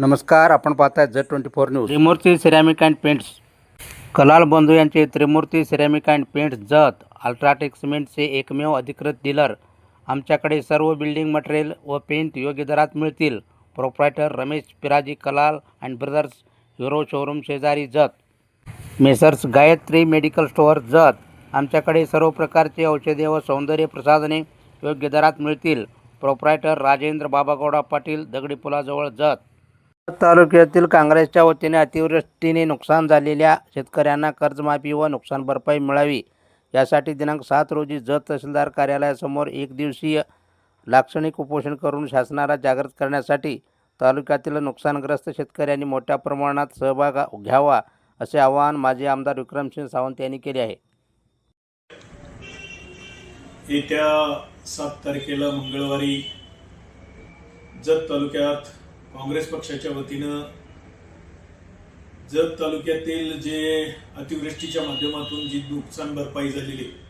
नमस्कार आपण पाहताय Z twenty four news. Trimurti ceramic and paints. Kalal बंधू यांचे Trimurti ceramic and paints Jath UltraTech सिमेंटचे एकमेव अधिकृत डीलर. आमच्याकडे सर्व बिल्डिंग मटेरियल व पेंट योग्य दरात मिळतील. Proprietor Ramesh Piraji Kalal and brothers Hero showroom शेजारी Jath. Messrs Gayatri medical store Jath. आमच्याकडे सर्व प्रकारचे औषधे व सौंदर्य प्रसाधने योग्य दरात मिळतील. प्रोप्रायटर राजेंद्र बाबागौडा पाटील दगडी पुलाजवळ जत. तालुक्यातील काँग्रेसच्या वतीने अतिवृष्टीने नुकसान झालेल्या शेतकऱ्यांना कर्जमाफी व नुकसान भरपाई मिळावी. यासाठी दिनांक सात रोजी जत तहसीलदार कार्यालयासमोर एक दिवसीय लाक्षणिक उपोषण करून शासनाला जागृत करण्यासाठी तालुक्यातील नुकसानग्रस्त शेतकऱ्यांनी मोठ्या प्रमाणात सहभाग घ्यावा असे आवाहन माजी आमदार विक्रमसिंह सावंत यांनी केले आहे. येत्या सात तारखेला मंगळवारी जत तालुक्यात काँग्रेस पक्षाच्या वतीनं जत तालुक्यातील जे अतिवृष्टीच्या माध्यमातून जी नुकसान भरपाई झालेली आहे,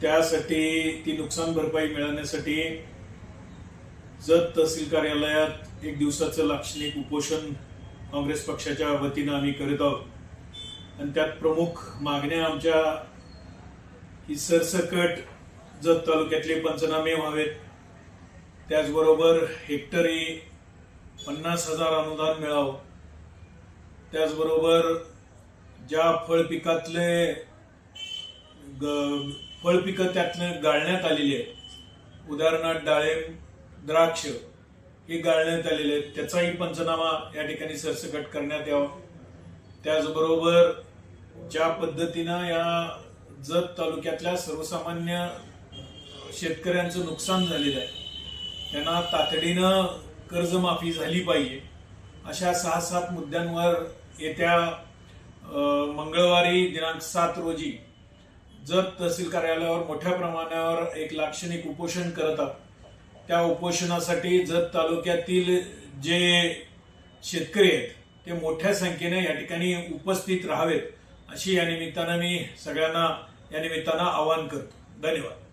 त्यासाठी ती नुकसान भरपाई मिळवण्यासाठी जत तहसील कार्यालयात एक दिवसाचं लाक्षणिक उपोषण काँग्रेस पक्षाच्या वतीनं आम्ही करीत आहोत. आणि त्यात प्रमुख मागण्या आमच्या की सरसकट जत तालुक्यातले पंचनामे व्हावेत. त्याचबरोबर हेक्टरी पन्नास हजार अनुदान मिळावं. त्याचबरोबर ज्या फळपिकातले ग- फळपिकं त्यातनं गाळण्यात आलेली आहेत उदाहरणार्थ डाळिंब द्राक्ष हे गाळण्यात आलेले आहेत. त्याचाही पंचनामा या ठिकाणी सरसकट करण्यात यावा. त्याचबरोबर ज्या पद्धतीनं या जत तालुक्यातल्या सर्वसामान्य शेतकऱ्यांचं नुकसान झालेलं आहे त्यांना तातडीनं कर्जमाफी झाली पाहिजे. अशा सहा सात मुद्द्यांवर येत्या मंगळवारी दिनांक सात रोजी जत तहसील कार्यालयावर मोठ्या प्रमाणावर एक लाक्षणिक उपोषण करत आहोत त्या उपोषणासाठी जत तालुक्यातील जे शेतकरी आहेत ते मोठ्या संख्येने या ठिकाणी उपस्थित राहावेत अशी या निमित्तानं मी सगळ्यांना या निमित्तानं आवाहन करतो. धन्यवाद.